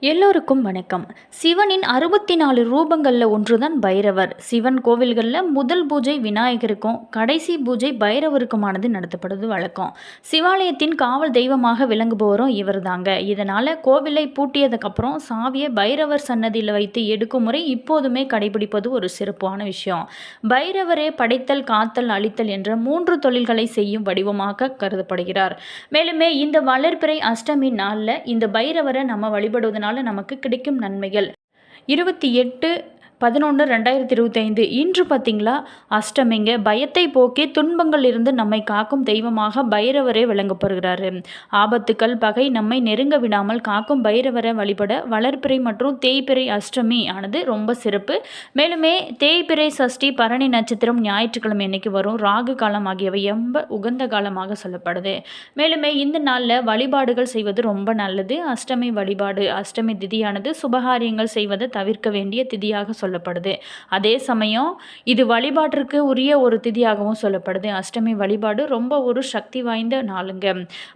எல்லோருக்கும் வணக்கம். சிவனின் அறுபத்தி நாலு ரூபங்களில் ஒன்றுதான் பைரவர். சிவன் கோவில்களில் முதல் பூஜை விநாயகருக்கும் கடைசி பூஜை பைரவருக்குமானது நடத்தப்படுவது வழக்கம். சிவாலயத்தின் காவல் தெய்வமாக விளங்குபவரும் இவர் தாங்க இதனால் கோவிலை பூட்டியதுக்கப்புறம் சாவியை பைரவர் சன்னதியில் வைத்து எடுக்கும் முறை இப்போதுமே கடைபிடிப்பது ஒரு சிறப்பான விஷயம். பைரவரே படைத்தல் காத்தல் அழித்தல் என்ற மூன்று தொழில்களை செய்யும் வடிவமாக கருதப்படுகிறார். மேலுமே இந்த வளர்பிறை அஷ்டமி நாளில் இந்த பைரவரை நம்ம வழிபடுவதனால் நமக்கு கிடைக்கும் நன்மைகள். இருபத்தி எட்டு பதினொன்று ரெண்டாயிரத்தி இருபத்தைந்து. இன்று பார்த்தீங்களா? அஷ்டமிங்க பயத்தை போக்கி துன்பங்கள் இருந்து நம்மை காக்கும் தெய்வமாக பைரவரே விளங்கப்படுகிறாரு ஆபத்துக்கள் பகை நம்மை நெருங்க விடாமல் காக்கும் பைரவரை வழிபட வளர்பிறை மற்றும் தேய்பிறை அஷ்டமி ஆனது ரொம்ப சிறப்பு. மேலுமே தேய்பிறை சஷ்டி பரணி நட்சத்திரம் ஞாயிற்றுக்கிழமை இன்னைக்கு வரும்? ராகு காலம் ஆகியவை ரொம்ப உகந்த காலமாக சொல்லப்படுது. மேலுமே இந்த நாளில் வழிபாடுகள் செய்வது ரொம்ப நல்லது. அஷ்டமி வழிபாடு அஷ்டமி திதியானது சுபகாரியங்கள் செய்வதை தவிர்க்க வேண்டிய திதியாக சொல்லப்படுது. அதே சமயம் இது வழிபாட்டிற்கு உரிய ஒரு திதியாகவும் சொல்லப்படுது. அஷ்டமி வழிபாடு ரொம்ப ஒரு சக்தி வாய்ந்த நாளுங்க.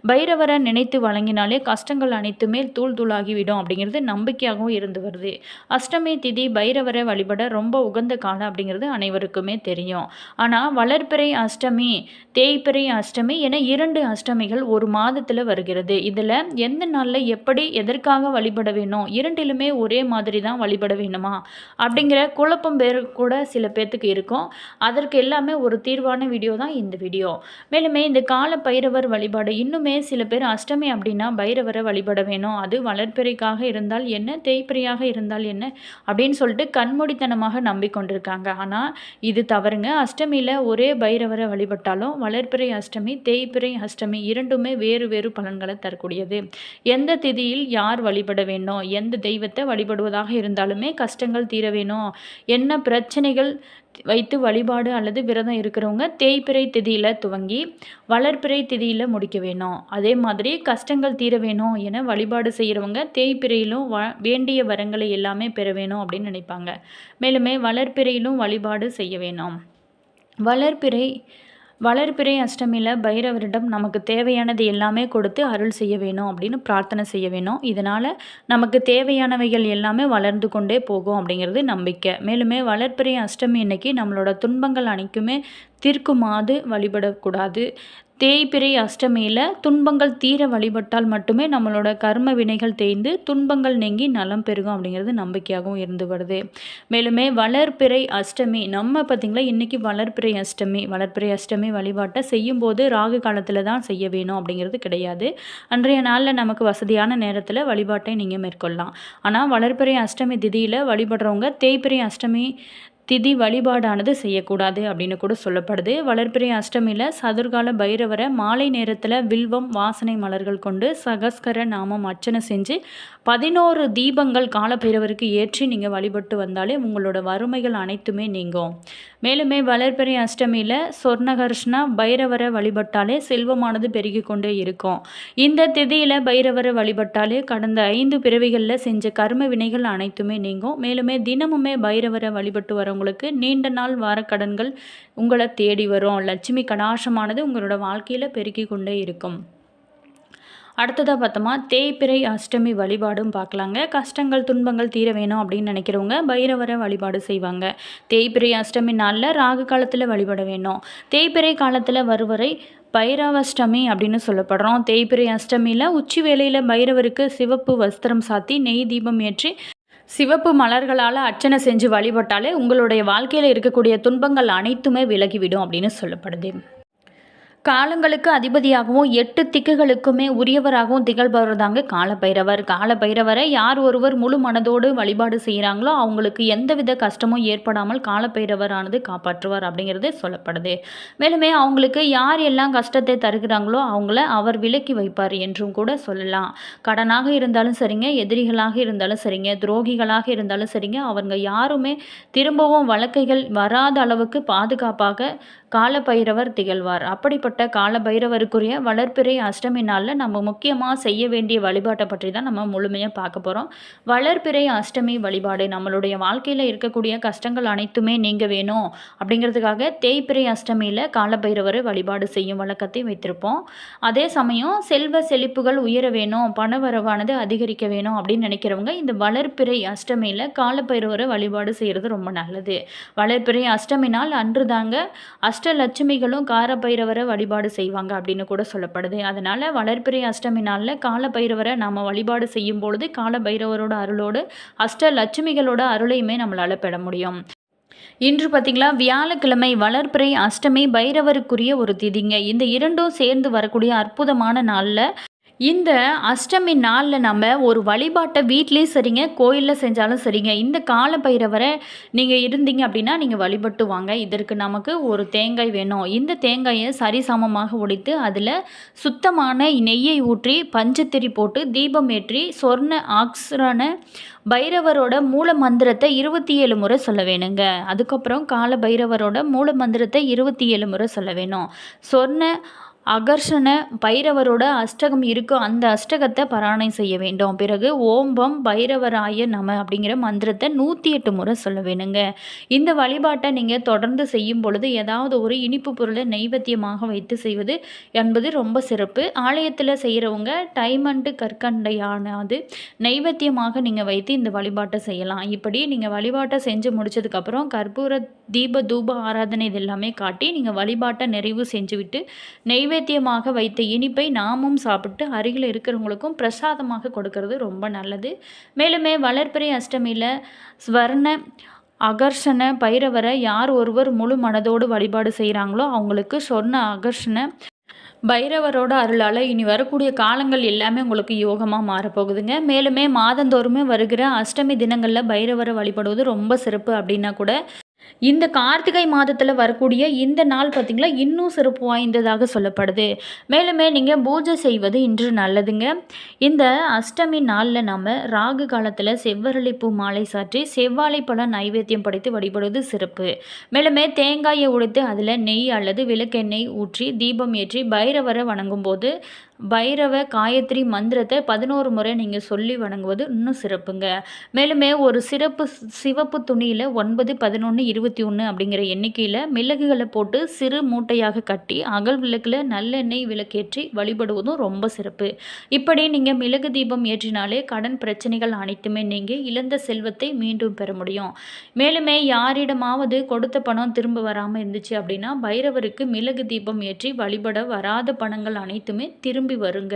பைரவரை நினைத்து வழங்கினாலே கஷ்டங்கள் அனைத்துமே தூள் தூளாகிவிடும் அப்படிங்கிறது நம்பிக்கையாகவும் இருந்து வருது. அஷ்டமி திதி பைரவரை வழிபட ரொம்ப உகந்த காலம் அப்படிங்கிறது அனைவருக்குமே தெரியும். ஆனால் வளர்பிறை அஷ்டமி தேய்ப்பிறை அஷ்டமி என இரண்டு அஷ்டமிகள் ஒரு மாதத்தில் வருகிறது. இதில் எந்த நாளில் எப்படி எதற்காக வழிபட வேணும்? இரண்டிலுமே ஒரே மாதிரி தான் வழிபட வேணுமா? அப்படி அப்படிங்கிற குழப்பம் பேர் கூட சில பேர்த்துக்கு இருக்கும். அதற்கு எல்லாமே ஒரு தீர்வான வீடியோ தான் இந்த வீடியோ. மேலுமே இந்த கால பைரவர் வழிபாடு இன்னுமே சில பேர் அஷ்டமி அப்படின்னா பைரவரை வழிபட வேணும். அது வளர்ப்பிறைக்காக இருந்தால் என்ன தேய்ப்பிரையாக இருந்தால் என்ன அப்படின்னு சொல்லிட்டு கண்மூடித்தனமாக நம்பிக்கொண்டிருக்காங்க. ஆனால் இது தவறுங்க. அஷ்டமியில் ஒரே பைரவரை வழிபட்டாலும் வளர்ப்பிறை அஷ்டமி தேய்ப்பிறை அஷ்டமி இரண்டுமே வேறு வேறு பலன்களை தரக்கூடியது. எந்த திதியில் யார் வழிபட வேணும்? எந்த தெய்வத்தை வழிபடுவதாக இருந்தாலுமே கஷ்டங்கள் தீர வேணும். என்ன பிரச்சனைகள் வைத்து வழிபாடு அல்லது விரதம் இருக்கிறவங்க தேய்பிறை திதியில் துவங்கி வளர்பிறை திதியில் முடிக்க வேணும். அதே மாதிரி கஷ்டங்கள் தீர வேணும் என வழிபாடு செய்கிறவங்க தேய்பிறையிலும் வ வேண்டிய வரங்களை எல்லாமே பெற வேணும் அப்படின்னு நினைப்பாங்க. மேலுமே வளர்பிறையிலும் வழிபாடு செய்ய வேணும். வளர்பிறை வளர்பிறை அஷ்டமியில் பைரவரிடம் நமக்கு தேவையானது எல்லாமே கொடுத்து அருள் செய்ய வேணும் அப்படின்னு பிரார்த்தனை செய்ய வேணும். இதனால் நமக்கு தேவையானவைகள் எல்லாமே வளர்ந்து கொண்டே போகும் அப்படிங்கிறது நம்பிக்கை. மேலுமே வளர்பிறை அஷ்டமி இன்னைக்கு நம்மளோட துன்பங்கள் அனைக்குமே தீர்க்குமாது வழிபடக்கூடாது. தேய்பிறை அஷ்டமியில் துன்பங்கள் தீர வழிபட்டால் மட்டுமே நம்மளோட கர்ம வினைகள் தேய்ந்து துன்பங்கள் நீங்கி நலம் பெருகும் அப்படிங்கிறது நம்பிக்கையாகவும் இருந்து வருது. மேலுமே வளர்பிறை அஷ்டமி நம்ம பார்த்திங்களா இன்றைக்கி வளர்பிறை அஷ்டமி வளர்பிறை அஷ்டமி வழிபாட்டை செய்யும்போது ராகு காலத்தில் தான் செய்ய வேணும் அப்படிங்கிறது கிடையாது. அன்றைய நாளில் நமக்கு வசதியான நேரத்தில் வழிபாட்டை நீங்கள் மேற்கொள்ளலாம். ஆனால் வளர்பிறை அஷ்டமி திதியில் வழிபடுறவங்க தேய்பிறை அஷ்டமி திதி வழிபாடானது செய்யக்கூடாது அப்படின்னு கூட சொல்லப்படுது. வளர்பிறை அஷ்டமியில் சதுர்கால பைரவரை மாலை நேரத்தில் வில்வம் வாசனை மலர்கள் கொண்டு சகஸ்கர நாமம் அர்ச்சனை செஞ்சு பதினோரு தீபங்கள் காலபைரவருக்கு ஏற்றி நீங்கள் வழிபட்டு வந்தாலே உங்களோட வறுமைகள் அனைத்துமே நீங்கும். மேலுமே வளர்பிறை அஷ்டமியில் சொர்ணகர்ஷ்ணா பைரவரை வழிபட்டாலே செல்வமானது பெருகி கொண்டே இருக்கும். இந்த திதியில் பைரவரை வழிபட்டாலே கடந்த ஐந்து பிறவிகளில் செஞ்ச கர்ம வினைகள் அனைத்துமே நீங்கும். மேலுமே தினமுமே பைரவரை வழிபட்டு இருக்கிறவங்களுக்கு நீண்ட நாள் வாரக்கடன்கள் உங்களை தேடி வரும். லட்சுமி கடாசமானது உங்களோட வாழ்க்கையில் பெருக்கி கொண்டே இருக்கும். அடுத்ததாக பார்த்தோமா தேய்பிறை அஷ்டமி வழிபாடும் பார்க்கலாங்க. கஷ்டங்கள் துன்பங்கள் தீர வேணும் அப்படின்னு நினைக்கிறவங்க பைரவரை வழிபாடு செய்வாங்க. தேய்பிறை அஷ்டமி நாளில் ராகு காலத்தில் வழிபட வேணும். தேய்பிறை காலத்தில் வருவரை பைரவஷ்டமி அப்படின்னு சொல்லப்படுறோம். தேய்பிரை அஷ்டமியில் உச்சி வேலையில் பைரவருக்கு சிவப்பு வஸ்திரம் சாத்தி நெய் தீபம் ஏற்றி சிவப்பு மலர்களால் அர்ச்சனை செஞ்சு வழிபட்டாலே உங்களுடைய வாழ்க்கையில் இருக்கக்கூடிய துன்பங்கள் அனைத்துமே விலகிவிடும் அப்படின்னு சொல்லப்படுது. காலங்களுக்கு அதிபதியாகவும் எட்டு திக்குகளுக்குமே உரியவராகவும் திகழ்பவர் தாங்க காலபைரவர். காலபைரவரை யார் ஒருவர் முழு மனதோடு வழிபாடு செய்கிறாங்களோ அவங்களுக்கு எந்தவித கஷ்டமும் ஏற்படாமல் காலபைரவரானது காப்பாற்றுவார் அப்படிங்கிறது சொல்லப்படுது. மேலுமே அவங்களுக்கு யார் எல்லாம் கஷ்டத்தை தருகிறாங்களோ அவங்கள அவர் விலக்கி வைப்பார் என்றும் கூட சொல்லலாம். கடனாக இருந்தாலும் சரிங்க எதிரிகளாக இருந்தாலும் சரிங்க துரோகிகளாக இருந்தாலும் சரிங்க அவங்க யாருமே திரும்பவும் வழக்கைகள் வராத அளவுக்கு பாதுகாப்பாக காலபைரவர் திகழ்வார். அப்படிப்பட்ட காலபைரவருக்குரிய வளர்ப்பிறை அஷ்டமி நாளில் நம்ம முக்கியமாக செய்ய வேண்டிய வழிபாட்டை பற்றி தான் நம்ம முழுமையாக பார்க்க போகிறோம் வளர்ப்பிறை அஷ்டமி வழிபாடு நம்மளுடைய வாழ்க்கையில் இருக்கக்கூடிய கஷ்டங்கள் அனைத்துமே நீங்க வேணும் அப்படிங்கிறதுக்காக தேய்பிறை அஷ்டமியில் காலபைரவர் வழிபாடு செய்யும் வழக்கத்தை வைத்திருப்போம். அதே சமயம் செல்வ செழிப்புகள் உயர வேணும் பணவரவானது அதிகரிக்க வேணும் அப்படின்னு நினைக்கிறவங்க இந்த வளர்ப்பிறை அஷ்டமியில் காலபைரவரை வழிபாடு செய்கிறது ரொம்ப நல்லது. வளர்ப்பிறை அஷ்டமி நாள் அன்று தாங்க அஷ்டலட்சுமிகளும் காரபைரவரை வழிபாடு செய்வாங்க அப்படின்னு கூட சொல்லப்படுது. அதனால் வளர்பிறை அஷ்டமி நாளில் காலபைரவரை நாம் வழிபாடு செய்யும் பொழுது காலபைரவரோட அருளோடு அஷ்டலட்சுமிகளோட அருளையுமே நம்மளால் பெற முடியும். இன்று பார்த்திங்களா வியாழக்கிழமை வளர்பிறை அஷ்டமி பைரவருக்குரிய ஒரு திதிங்க. இந்த இரண்டும் சேர்ந்து வரக்கூடிய அற்புதமான நாளில் இந்த அஷ்டமி நாளில் நம்ம ஒரு வழிபாட்டை வீட்லேயும் சரிங்க கோயிலில் செஞ்சாலும் சரிங்க. இந்த கால பைரவரை நீங்கள் இருந்தீங்க அப்படின்னா நீங்கள் வழிபட்டு வாங்க. இதற்கு நமக்கு ஒரு தேங்காய் வேணும். இந்த தேங்காயை சரிசமமாக உடைத்து அதில் சுத்தமான நெய்யை ஊற்றி பஞ்சத்திரி போட்டு தீபம் ஏற்றி சொர்ண ஆக்ஸரான பைரவரோட மூல மந்திரத்தை இருபத்தி ஏழு முறை சொல்ல வேணுங்க. அதுக்கப்புறம் கால பைரவரோட மூல மந்திரத்தை இருபத்தி ஏழு முறை சொல்ல வேணும். சொர்ண அகர்ஷண பைரவரோட அஷ்டகம் இருக்கும் அந்த அஷ்டகத்தை பாராயணை செய்ய வேண்டும். பிறகு ஓம்பம் பைரவராய நம அப்படிங்கிற மந்திரத்தை நூற்றி எட்டு முறை சொல்ல வேணுங்க. இந்த வழிபாட்டை நீங்கள் தொடர்ந்து செய்யும் பொழுது ஏதாவது ஒரு இனிப்பு பொருளை நைவேத்தியமாக வைத்து செய்வது என்பது ரொம்ப சிறப்பு. ஆலயத்தில் செய்கிறவங்க டைமண்டு கற்கண்டையானது நைவேத்தியமாக நீங்கள் வைத்து இந்த வழிபாட்டை செய்யலாம். இப்படி நீங்கள் வழிபாட்டை செஞ்சு முடிச்சதுக்கப்புறம் கற்பூர தீப தூப ஆராதனை இது எல்லாமே காட்டி நீங்கள் வழிபாட்டை நிறைவு செஞ்சுவிட்டு நெய்வே நைவேத்தியமாக வைத்த இனிப்பை நாமும் சாப்பிட்டு அருகில் இருக்கிறவங்களுக்கும் பிரசாதமாக கொடுக்கறது ரொம்ப நல்லது. மேலுமே வளர்ப்பிறை அஷ்டமியில் ஸ்வர்ண அகர்ஷண பைரவரை யார் ஒருவர் முழு மனதோடு வழிபாடு செய்கிறாங்களோ அவங்களுக்கு சொன்ன அகர்ஷண பைரவரோட அருளால் இனி வரக்கூடிய காலங்கள் எல்லாமே உங்களுக்கு யோகமாக மாறப்போகுதுங்க. மேலுமே மாதந்தோறுமே வருகிற அஷ்டமி தினங்களில் பைரவரை வழிபடுவது ரொம்ப சிறப்பு அப்படின்னா கூட இந்த கார்த்திகை மாதத்தில் வரக்கூடிய இந்த நாள் பார்த்திங்களா இன்னும் சிறப்பு வாய்ந்ததாக சொல்லப்படுது. மேலுமே நீங்கள் பூஜை செய்வது இன்று நல்லதுங்க. இந்த அஷ்டமி நாளில் நம்ம ராகு காலத்தில் செவ்வரளி பூ மாலை சாற்றி செவ்வாழை பழம் நைவேத்தியம் படைத்து வழிபடுவது சிறப்பு. மேலுமே தேங்காயை உடைத்து அதில் நெய் அல்லது விளக்கெண்ணெய் ஊற்றி தீபம் ஏற்றி பைரவரை வணங்கும் போது பைரவ காயத்ரி மந்திரத்தை பதினோரு முறை நீங்கள் சொல்லி வணங்குவது இன்னும் சிறப்புங்க. மேலுமே ஒரு சிறப்பு சிவப்பு துணியில் ஒன்பது பதினொன்று இருபத்தி ஒன்று அப்படிங்கிற எண்ணிக்கையில் மிளகுகளை போட்டு சிறு மூட்டையாக கட்டி அகல் விளக்கில் நல்லெண்ணெய் விளக்கேற்றி வழிபடுவதும் ரொம்ப சிறப்பு. இப்படி நீங்கள் மிளகு தீபம் ஏற்றினாலே கடன் பிரச்சனைகள் அனைத்துமே நீங்கள் இழந்த செல்வத்தை மீண்டும் பெற முடியும். மேலுமே யாரிடமாவது கொடுத்த பணம் திரும்ப வராமல் இருந்துச்சு அப்படின்னா பைரவருக்கு மிளகு தீபம் ஏற்றி வழிபட வராத பணங்கள் அனைத்துமே திரும்பி திரும்பி வருங்க.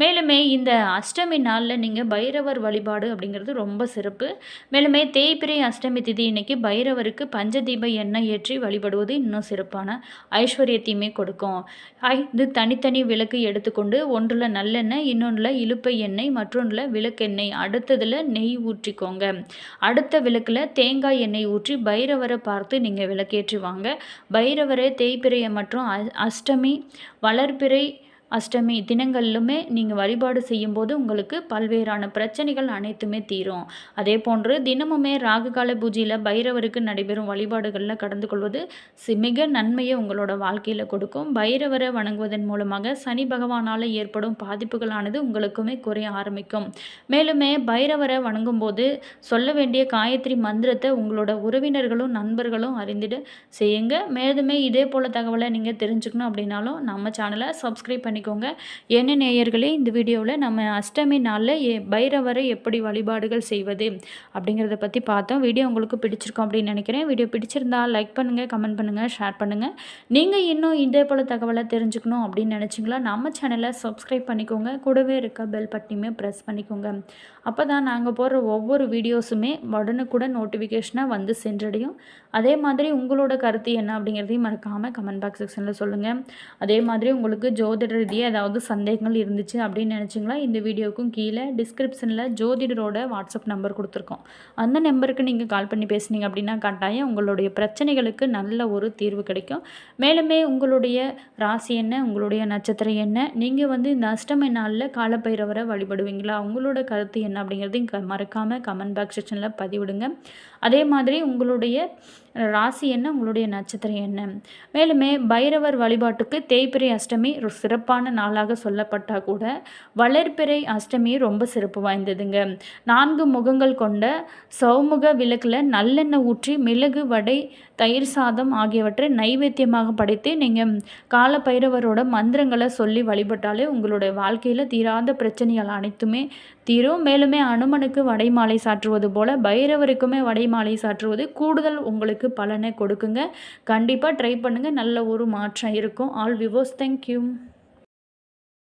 மேலுமே இந்த அஷ்டமி நாளில் நீங்கள் பைரவர் வழிபாடு அப்படிங்கிறது ரொம்ப சிறப்பு. மேலுமே தேய்பிரை அஷ்டமி திதி இன்னைக்கு பைரவருக்கு பஞ்சதீப எண்ணெய் ஏற்றி வழிபடுவது இன்னும் சிறப்பான ஐஸ்வர்யத்தையுமே கொடுக்கும். இது தனித்தனி விளக்கு எடுத்துக்கொண்டு ஒன்றில் நல்லெண்ணெய் இன்னொன்றில் இழுப்பை எண்ணெய் மற்றொன்றில் விளக்கெண்ணெய் அடுத்ததில் நெய் ஊற்றிக்கோங்க. அடுத்த விளக்கில் தேங்காய் எண்ணெய் ஊற்றி பைரவரை பார்த்து நீங்கள் விளக்கேற்றி வாங்க. பைரவரை தேய்பிரையை மற்றும் அஷ்டமி வளர்பிறை அஷ்டமி தினங்களிலுமே நீங்கள் வழிபாடு செய்யும்போது உங்களுக்கு பல்வேறான பிரச்சனைகள் அனைத்துமே தீரும். அதே போன்று தினமுமே ராகுகால பூஜையில் பைரவருக்கு நடைபெறும் வழிபாடுகளில் கடந்து கொள்வது மிக நன்மையை உங்களோட வாழ்க்கையில் கொடுக்கும். பைரவரை வணங்குவதன் மூலமாக சனி பகவானால் ஏற்படும் பாதிப்புகளானது உங்களுக்குமே குறைய ஆரம்பிக்கும். மேலுமே பைரவரை வணங்கும் போது சொல்ல வேண்டிய காயத்ரி மந்திரத்தை உங்களோட உறவினர்களும் நண்பர்களும் அறிந்திட செய்யுங்க. மேலுமே இதே போல் தகவலை நீங்கள் தெரிஞ்சுக்கணும் அப்படின்னாலும் நம்ம சேனலை சப்ஸ்கிரைப் பண்ணி பண்ணிக்கோங்க. என்ன நேயர்களே இந்த வீடியோவில் நம்ம அஷ்டமி நாளில் பைரவரை எப்படி வழிபாடுகள் செய்வது அப்படிங்கிறத பற்றி பார்த்தோம். வீடியோ உங்களுக்கு பிடிச்சிருக்கோம் அப்படின்னு நினைக்கிறேன். வீடியோ பிடிச்சிருந்தால் லைக் பண்ணுங்கள் கமெண்ட் பண்ணுங்கள் ஷேர் பண்ணுங்கள் நீங்கள் இன்னும் இதே போல் தகவலை தெரிஞ்சுக்கணும் அப்படின்னு நினச்சிங்களா நம்ம சேனலை சப்ஸ்கிரைப் பண்ணிக்கோங்க. கூடவே இருக்க பெல் பட்டியுமே ப்ரெஸ் பண்ணிக்கோங்க. அப்போ தான் நாங்கள் போடுற ஒவ்வொரு வீடியோஸுமே உடனுக்குடன் நோட்டிஃபிகேஷனாக வந்து சென்றடையும். அதே மாதிரி உங்களோட கருத்து என்ன அப்படிங்கிறதையும் மறக்காமல் கமெண்ட் பாக்ஸ் செக்ஷனில் சொல்லுங்கள் அதே மாதிரி உங்களுக்கு ஜோதிட பற்றிய ஏதாவது சந்தேகங்கள் இருந்துச்சு அப்படின்னு நினச்சிங்களா? இந்த வீடியோவுக்கும் கீழே டிஸ்கிரிப்ஷனில் ஜோதிடரோட வாட்ஸ்அப் நம்பர் கொடுத்துருக்கோம். அந்த நம்பருக்கு நீங்கள் கால் பண்ணி பேசுனீங்க அப்படின்னா கட்டாயம் உங்களுடைய பிரச்சனைகளுக்கு நல்ல ஒரு தீர்வு கிடைக்கும். மேலுமே உங்களுடைய ராசி என்ன உங்களுடைய நட்சத்திரம் என்ன நீங்கள் வந்து இந்த அஷ்டமி நாளில் காலப்பயிரவரை வழிபடுவீங்களா? உங்களோட கருத்து என்ன அப்படிங்கிறதையும் க மறக்காமல் கமெண்ட் பாக்ஸ் செக்ஷனில் பதிவிடுங்க. அதே மாதிரி உங்களுடைய ராசி என்ன? உங்களுடைய நட்சத்திரம் என்ன? மேலுமே பைரவர் வழிபாட்டுக்கு தேய்பிறை அஷ்டமி ஒரு சிறப்பான நாளாக சொல்லப்பட்டால் கூட வளர்பிறை அஷ்டமி ரொம்ப சிறப்பு வாய்ந்ததுங்க. நான்கு முகங்கள் கொண்ட சௌமுக விளக்கில் நல்லெண்ணெய் ஊற்றி மிளகு வடை தயிர் சாதம் ஆகியவற்றை நைவேத்தியமாக படைத்து நீங்கள் கால பைரவரோட மந்திரங்களை சொல்லி வழிபட்டாலே உங்களுடைய வாழ்க்கையில் தீராத பிரச்சனைகள் அனைத்துமே திரு மேலுமே அனுமனுக்கு வடைமாலை சாற்றுவது போல பைரவருக்குமே வடைமாலை சாற்றுவது கூடுதல் உங்களுக்கு பலனை கொடுக்குங்க. கண்டிப்பாக ட்ரை பண்ணுங்கள் நல்ல ஒரு மாற்றம் இருக்கும். All விவோஸ் thank you